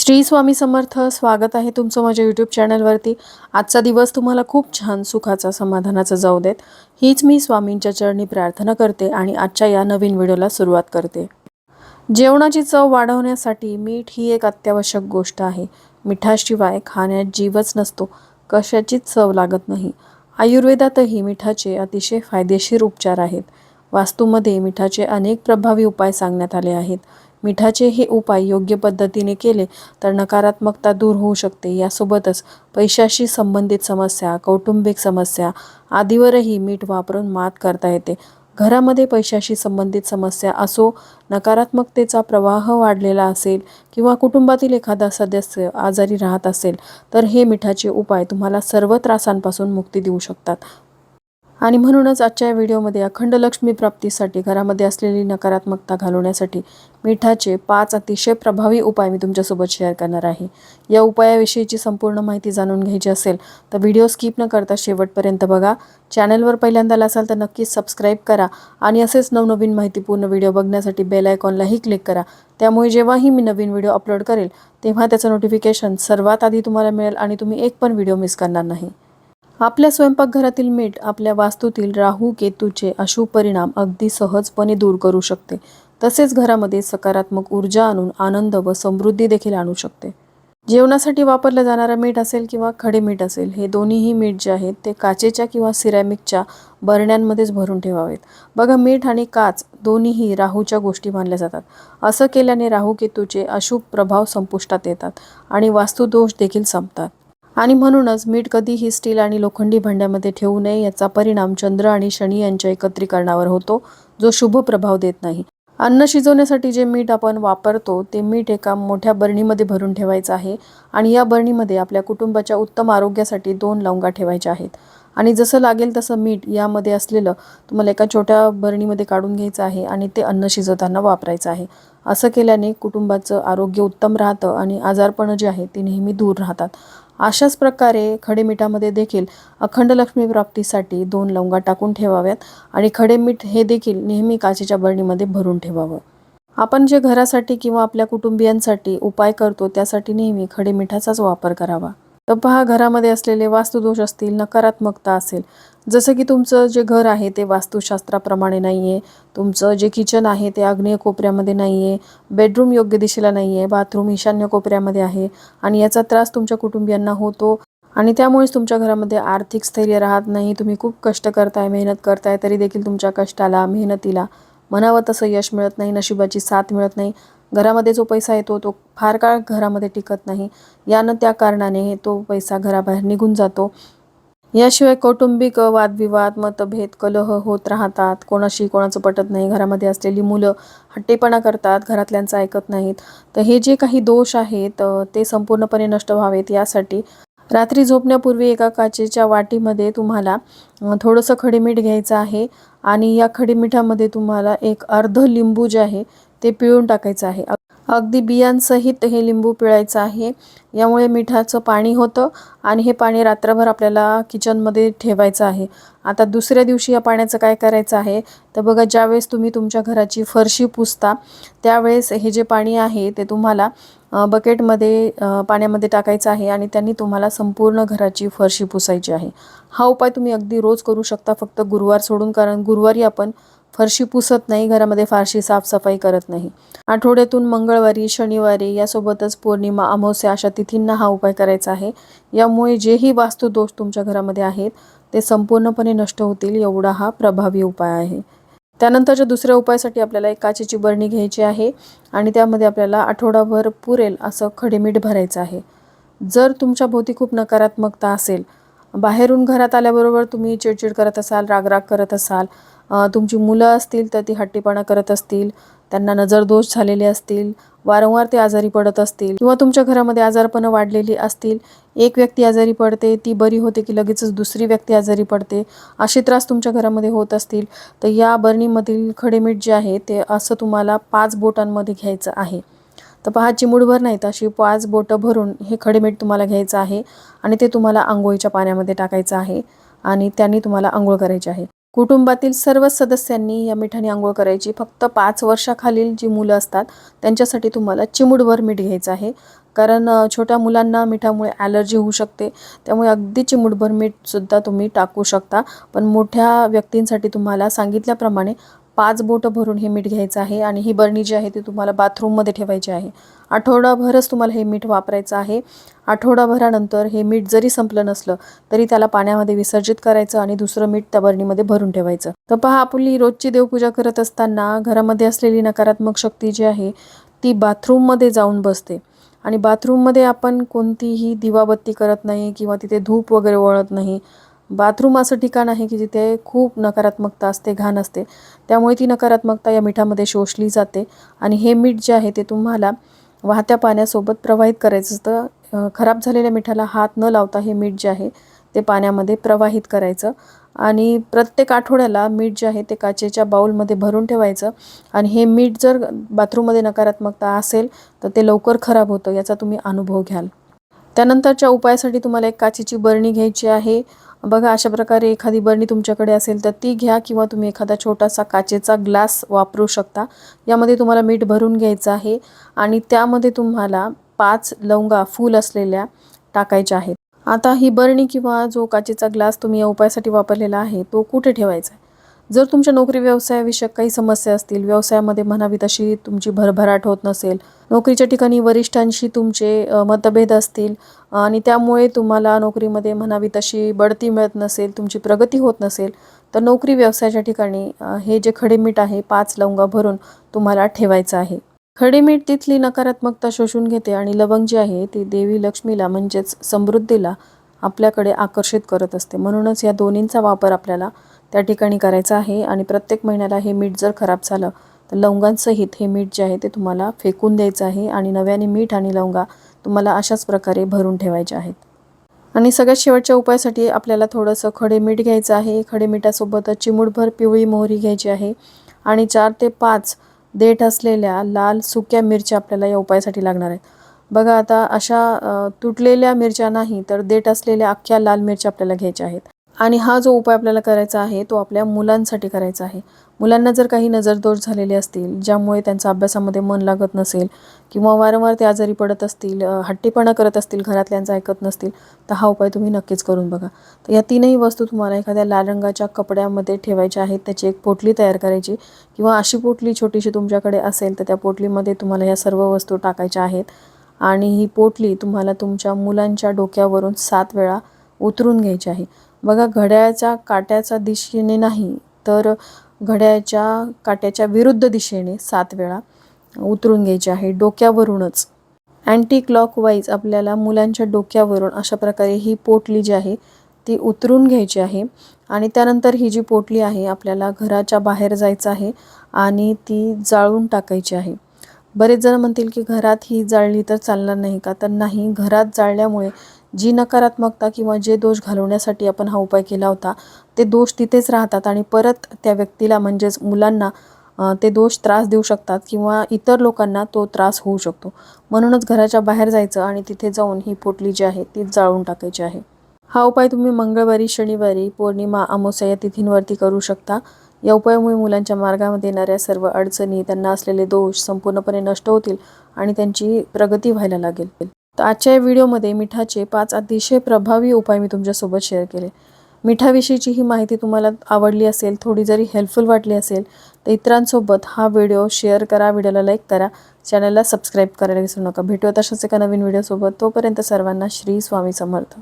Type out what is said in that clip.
श्री स्वामी समर्थ स्वागत आहे तुमचं माझ्या यूट्यूब चॅनलवरती आजचा दिवस तुम्हाला खूप छान सुखाचा समाधानाचा जाऊ देत. हीच मी स्वामींच्या चरणी प्रार्थना करते आणि आजच्या या नवीन व्हिडिओला सुरुवात करते. जेवणाची चव वाढवण्यासाठी मीठ ही एक अत्यावश्यक गोष्ट आहे. मिठाशिवाय खाण्यात जीवच नसतो कशाचीच चव लागत नाही. आयुर्वेदातही मिठाचे अतिशय फायदेशीर उपचार आहेत. वास्तूमध्ये मिठाचे अनेक प्रभावी उपाय सांगण्यात आले आहेत. मिठाचे हे उपाय योग्य पद्धतीने केले तर नकारात्मकता दूर होऊ शकते. यासोबतच पैशाशी संबंधित समस्या कौटुंबिक समस्या आदीवरही मीठ वापरून मात करता येते. घरामध्ये पैशाशी संबंधित समस्या असो नकारात्मकतेचा प्रवाह वाढलेला असेल किंवा कुटुंबातील एखादा सदस्य आजारी राहत असेल तर हे मिठाचे उपाय तुम्हाला सर्व त्रासांपासून मुक्ती देऊ शकतात. आणि म्हणूनच आजच्या या व्हिडिओमध्ये अखंड लक्ष्मी प्राप्तीसाठी घरामध्ये असलेली नकारात्मकता घालवण्यासाठी मिठाचे पाच अतिशय प्रभावी उपाय मी तुमच्यासोबत शेअर करणार आहे. या उपायाविषयीची संपूर्ण माहिती जाणून घ्यायची असेल तर व्हिडिओ स्किप न करता शेवटपर्यंत बघा. चॅनलवर पहिल्यांदा असाल तर नक्कीच सबस्क्राईब करा आणि असेच नवनवीन माहितीपूर्ण व्हिडिओ बघण्यासाठी बेल आयकॉनलाही क्लिक करा. त्यामुळे जेव्हाही मी नवीन व्हिडिओ अपलोड करेल तेव्हा त्याचं नोटिफिकेशन सर्वात आधी तुम्हाला मिळेल आणि तुम्ही एक पण व्हिडिओ मिस करणार नाही. आपल्या स्वयंपाकघरातील मीठ आपल्या वास्तूतील राहू केतूचे अशुभ परिणाम अगदी सहजपणे दूर करू शकते. तसेच घरामध्ये सकारात्मक ऊर्जा आणून आनंद व समृद्धी देखील आणू शकते. जेवणासाठी वापरलं जाणारं मीठ असेल किंवा खडे मीठ असेल हे दोन्हीही मीठ जे आहेत ते काचेच्या किंवा सिरॅमिकच्या बरण्यांमध्येच भरून ठेवावेत. बघा मीठ आणि काच दोन्हीही राहूच्या गोष्टी मानल्या जातात. असं केल्याने राहू केतूचे अशुभ प्रभाव संपुष्टात येतात आणि वास्तुदोष देखील संपतात. आणि म्हणूनच मीठ कधीही स्टील आणि लोखंडी भांड्यामध्ये ठेवू नये याचा परिणाम चंद्र आणि शनी यांच्या एकत्रीकरणावर होतो जो शुभ प्रभाव देत नाही. अन्न शिजवण्यासाठी जे मीठ आपण वापरतो ते मीठ एका मोठ्या बरणीमध्ये भरून ठेवायचं आहे आणि या बरणीमध्ये आपल्या कुटुंबाच्या उत्तम आरोग्यासाठी दोन लवंगा ठेवायच्या आहेत. आणि जसं लागेल तसं मीठ यामध्ये असलेलं तुम्हाला एका छोट्या बरणीमध्ये काढून घ्यायचं आहे आणि ते अन्न शिजवताना वापरायचं आहे. असं केल्याने कुटुंबाचं आरोग्य उत्तम राहतं आणि आजारपणं जे आहे ते नेहमी दूर राहतात. अशाच प्रकारे खडे मिठामध्ये देखील अखंड लक्ष्मी प्राप्तीसाठी दोन लवंगा टाकून ठेवाव्यात आणि खडे मीठ हे देखील नेहमी काचेच्या बरणीमध्ये भरून ठेवावं. आपण जे घरासाठी किंवा आपल्या कुटुंबियांसाठी उपाय करतो त्यासाठी नेहमी खडे मिठाचाच वापर करावा. तर पहा घरामध्ये असलेले वास्तुदोष असतील नकारात्मकता असेल जसं की तुमचं जे घर आहे ते वास्तुशास्त्राप्रमाणे नाही आहे तुमचं जे किचन आहे ते आग्नेय कोपऱ्यामध्ये नाही आहे बेडरूम योग्य दिशेला नाही आहे बाथरूम ईशान्य कोपऱ्यामध्ये आहे आणि याचा त्रास तुमच्या कुटुंबियांना होतो आणि त्यामुळेच तुमच्या घरामध्ये आर्थिक स्थैर्य राहत नाही तुम्ही खूप कष्ट करताय मेहनत करताय तरी देखील तुमच्या कष्टाला मेहनतीला म्हणावं तसं यश मिळत नाही नशिबाची साथ मिळत नाही. घरामध्ये जो पैसा येतो तो फार काळ घरामध्ये टिकत नाही. यानं त्या कारणाने तो पैसा घराबाहेर निघून जातो. याशिवाय कौटुंबिक वादविवाद मतभेद कलह होत राहतात. कोणाशी कोणाचं पटत नाही. घरामध्ये असलेली मुलं हट्टेपणा करतात. घरातल्यांचं ऐकत नाहीत. तर हे जे काही दोष आहेत ते संपूर्णपणे नष्ट व्हावेत. यासाठी रात्री झोपण्यापूर्वी एका काचेच्या वाटीमध्ये तुम्हाला थोडंसं खडीमीठ घ्यायचं आहे. आणि या खडीमिठामध्ये तुम्हाला एक अर्ध लिंबू जे आहे ते पिळून टाकायचं आहे. अगदी बियांसहित हे लिंबू पिळायचं आहे. यामुळे मिठाचं पाणी होतं आणि हे पाणी रात्रभर आपल्याला किचनमध्ये ठेवायचं आहे. आता दुसऱ्या दिवशी या पाण्याचं काय करायचं आहे? तर बघा ज्यावेळेस तुम्ही तुमच्या घराची फरशी पुसता त्यावेळेस हे जे पाणी आहे ते तुम्हाला बकेटमध्ये पाण्यामध्ये टाकायचं आहे आणि त्यांनी तुम्हाला संपूर्ण घराची फरशी पुसायची आहे. हा उपाय तुम्ही अगदी रोज करू शकता फक्त गुरुवार सोडून कारण गुरुवारी आपण फरशी पुसत नाही घरामध्ये फारशी साफसफाई करत नाही. आठवड्यातून मंगळवारी शनिवारी यासोबतच पौर्णिमा अमावस्या अशा तिथींना हा उपाय करायचा आहे. यामुळे जेही वास्तुदोष तुमच्या घरामध्ये आहेत ते संपूर्णपणे नष्ट होतील एवढा हा प्रभावी उपाय आहे. त्यानंतरच्या दुसऱ्या उपायासाठी आपल्याला एक काचेची बरणी घ्यायची आहे आणि त्यामध्ये आपल्याला आठवडाभर पुरेल असं खडेमीठ भरायचं आहे. जर तुमच्या भोवती खूप नकारात्मकता असेल बाहेरून घरात आल्याबरोबर तुम्ही चिडचिड करत असाल रागराग करत असाल तुमची मुलं असतील तर ती हट्टीपणा करत असतील त्यांना नजरदोष झालेले असतील वारंवार ते आजारी पडत असतील किंवा तुमच्या घरामध्ये आजारपणं वाढलेली असतील एक व्यक्ती आजारी पडते ती बरी होते की लगेचच दुसरी व्यक्ती आजारी पडते असे त्रास तुमच्या घरामध्ये होत असतील तर या बरणीमधील खडेमीठ जे आहे ते असं तुम्हाला पाच बोटांमध्ये घ्यायचं आहे. तर पहा चिमुडभर नाही तर अशी पाच बोटं भरून हे खडेमीठ तुम्हाला घ्यायचं आहे आणि ते तुम्हाला आंघोळीच्या पाण्यामध्ये टाकायचं आहे आणि त्यांनी तुम्हाला आंघोळ करायची आहे. कुटुंबातील सर्वच सदस्यांनी या मिठाने आंघोळ करायची. फक्त पाच वर्षाखालील जी मुलं असतात त्यांच्यासाठी तुम्हाला चिमुडभर मीठ घ्यायचं आहे. कारण छोट्या मुलांना मिठामुळे ॲलर्जी होऊ शकते. त्यामुळे अगदी चिमूटभर मीठसुद्धा तुम्ही टाकू शकता. पण मोठ्या व्यक्तींसाठी तुम्हाला सांगितल्याप्रमाणे पाच बोटं भरून हे मीठ घ्यायचं आहे आणि ही बरणी जी आहे ती तुम्हाला बाथरूममध्ये ठेवायची आहे. आठवडाभरच तुम्हाला हे मीठ वापरायचं आहे. आठवडाभरानंतर हे मीठ जरी संपलं नसलं तरी त्याला पाण्यामध्ये विसर्जित करायचं आणि दुसरं मीठ त्या बरणीमध्ये भरून ठेवायचं. तर पहा आपली रोजची देवपूजा करत असताना घरामध्ये असलेली नकारात्मक शक्ती जी आहे ती बाथरूममध्ये जाऊन बसते. आणि बाथरूममध्ये आपण कोणतीही दिवाबत्ती करत नाही किंवा तिथे धूप वगैरे वळत नाही. बाथरूम असं ठिकाण आहे की जिथे खूप नकारात्मकता असते घाण असते. त्यामुळे ती नकारात्मकता या मिठामध्ये शोषली जाते आणि हे मीठ जे आहे ते तुम्हाला वाहत्या पाण्यासोबत प्रवाहित करायचं असतं. खराब झालेल्या मिठाला हात न लावता हे मीठ जे आहे ते पाण्यामध्ये प्रवाहित करायचं आणि प्रत्येक आठवड्याला मीठ जे आहे ते काचेच्या बाऊलमध्ये भरून ठेवायचं आणि हे मीठ जर बाथरूममध्ये नकारात्मकता असेल तर ते लवकर खराब होतं याचा तुम्ही अनुभव घ्याल. त्यानंतरच्या उपायासाठी तुम्हाला एक काचेची बरणी घ्यायची आहे. बघा अशा प्रकारे एखादी बरणी तुमच्याकडे असेल तर ती घ्या किंवा तुम्ही एखादा छोटासा काचेचा ग्लास वापरू शकता. यामध्ये तुम्हाला मीठ भरून घ्यायचं आहे आणि त्यामध्ये तुम्हाला पाच लवंगा फूल असलेल्या टाकायच्या आहेत. आता ही बरणी किंवा जो काचेचा ग्लास तुम्ही या उपायासाठी वापरलेला आहे तो कुठे ठेवायचा आहे? जर तुमच्या नोकरी व्यवसायाविषयक काही समस्या असतील व्यवसायामध्ये म्हणावी तशी तुमची भरभराट होत नसेल नोकरीच्या ठिकाणी वरिष्ठांशी तुमचे मतभेद असतील आणि त्यामुळे तुम्हाला नोकरीमध्ये म्हणावी तशी बढती मिळत नसेल तुमची प्रगती होत नसेल तर नोकरी व्यवसायाच्या ठिकाणी हे जे खडेमीठ आहे पाच लवंगा भरून तुम्हाला ठेवायचं आहे. खडेमीठ तिथली नकारात्मकता शोषून घेते आणि लवंग जी आहे ती देवी लक्ष्मीला म्हणजेच समृद्धीला आपल्याकडे आकर्षित करत असते. म्हणूनच या दोन्हींचा वापर आपल्याला त्या ठिकाणी करायचं आहे आणि प्रत्येक महिन्याला हे मीठ जर खराब झालं तर लवंगांसहित हे मीठ जे आहे ते तुम्हाला फेकून द्यायचं आहे आणि नव्याने मीठ आणि लवंगा तुम्हाला अशाच प्रकारे भरून ठेवायचे आहेत. आणि सगळ्यात शेवटच्या उपायासाठी आपल्याला थोडंसं खडे मीठ घ्यायचं आहे. खडे मिठासोबतच चिमूटभर पिवळी मोहरी घ्यायची आहे आणि चार ते पाच देठ असलेल्या लाल सुक्या मिरच्या आपल्याला या उपायासाठी लागणार आहेत. बघा आता अशा तुटलेल्या मिरच्या नाही तर देठ असलेल्या अख्ख्या लाल मिरच्या आपल्याला घ्यायच्या आहेत. आणि हा जो उपाय आपल्याला करायचा आहे तो आपल्या मुलांसाठी करायचा आहे. मुलांना जर काही नजरदोष झालेले असतील ज्यामुळे त्यांचा अभ्यासामध्ये मन लागत नसेल किंवा वारंवार ते आजारी पडत असतील हट्टीपणा करत असतील घरातल्यांचं ऐकत नसतील तर हा उपाय तुम्ही नक्कीच करून बघा. तर या तीनही वस्तू तुम्हाला एखाद्या लाल रंगाच्या कपड्यामध्ये ठेवायच्या आहेत त्याची एक पोटली तयार करायची किंवा अशी पोटली छोटीशी तुमच्याकडे असेल तर त्या पोटलीमध्ये तुम्हाला या सर्व वस्तू टाकायच्या आहेत. आणि ही पोटली तुम्हाला तुमच्या मुलांच्या डोक्यावरून सात वेळा उतरून घ्यायची आहे. बघा घड्याळाच्या काट्याच्या दिशेने नाही तर घड्याळाच्या काट्याच्या विरुद्ध दिशेने सात वेळा उतरून घ्यायची आहे डोक्यावरूनच. अँटी क्लॉकवाईज आपल्याला मुलांच्या डोक्यावरून अशा प्रकारे ही पोटली जी आहे ती उतरून घ्यायची आहे आणि त्यानंतर ही जी पोटली आहे आपल्याला घराच्या बाहेर जायचं आहे आणि ती जाळून टाकायची आहे. बरेच जण म्हणतील की घरात ही जाळली तर चालणार नाही का? तर नाही घरात जाळल्यामुळे जी नकारात्मकता किंवा जे दोष घालवण्यासाठी आपण हा उपाय केला होता ते दोष तिथेच राहतात आणि परत त्या व्यक्तीला म्हणजेच मुलांना ते दोष त्रास देऊ शकतात किंवा इतर लोकांना तो त्रास होऊ शकतो. म्हणूनच घराच्या बाहेर जायचं आणि तिथे जाऊन ही पोटली जी आहे ती जाळून टाकायची आहे. हा उपाय तुम्ही मंगळवारी शनिवारी पौर्णिमा अमावस्या या तिथींवरती करू शकता. या उपायामुळे मुलांच्या मार्गामध्ये येणाऱ्या सर्व अडचणी त्यांना असलेले दोष संपूर्णपणे नष्ट होतील आणि त्यांची प्रगती व्हायला लागेल. तर आजच्या या व्हिडिओमध्ये मिठाचे पाच अतिशय प्रभावी उपाय मी तुमच्यासोबत शेअर केले. मिठाविषयीची ही माहिती तुम्हाला आवडली असेल थोडी जरी हेल्पफुल वाटली असेल तर इतरांसोबत हा व्हिडिओ शेअर करा व्हिडिओला लाईक करा चॅनलला सबस्क्राईब करायला विसरू नका. भेटूया तशाच एका नवीन व्हिडिओसोबत. तोपर्यंत सर्वांना श्री स्वामी समर्थ.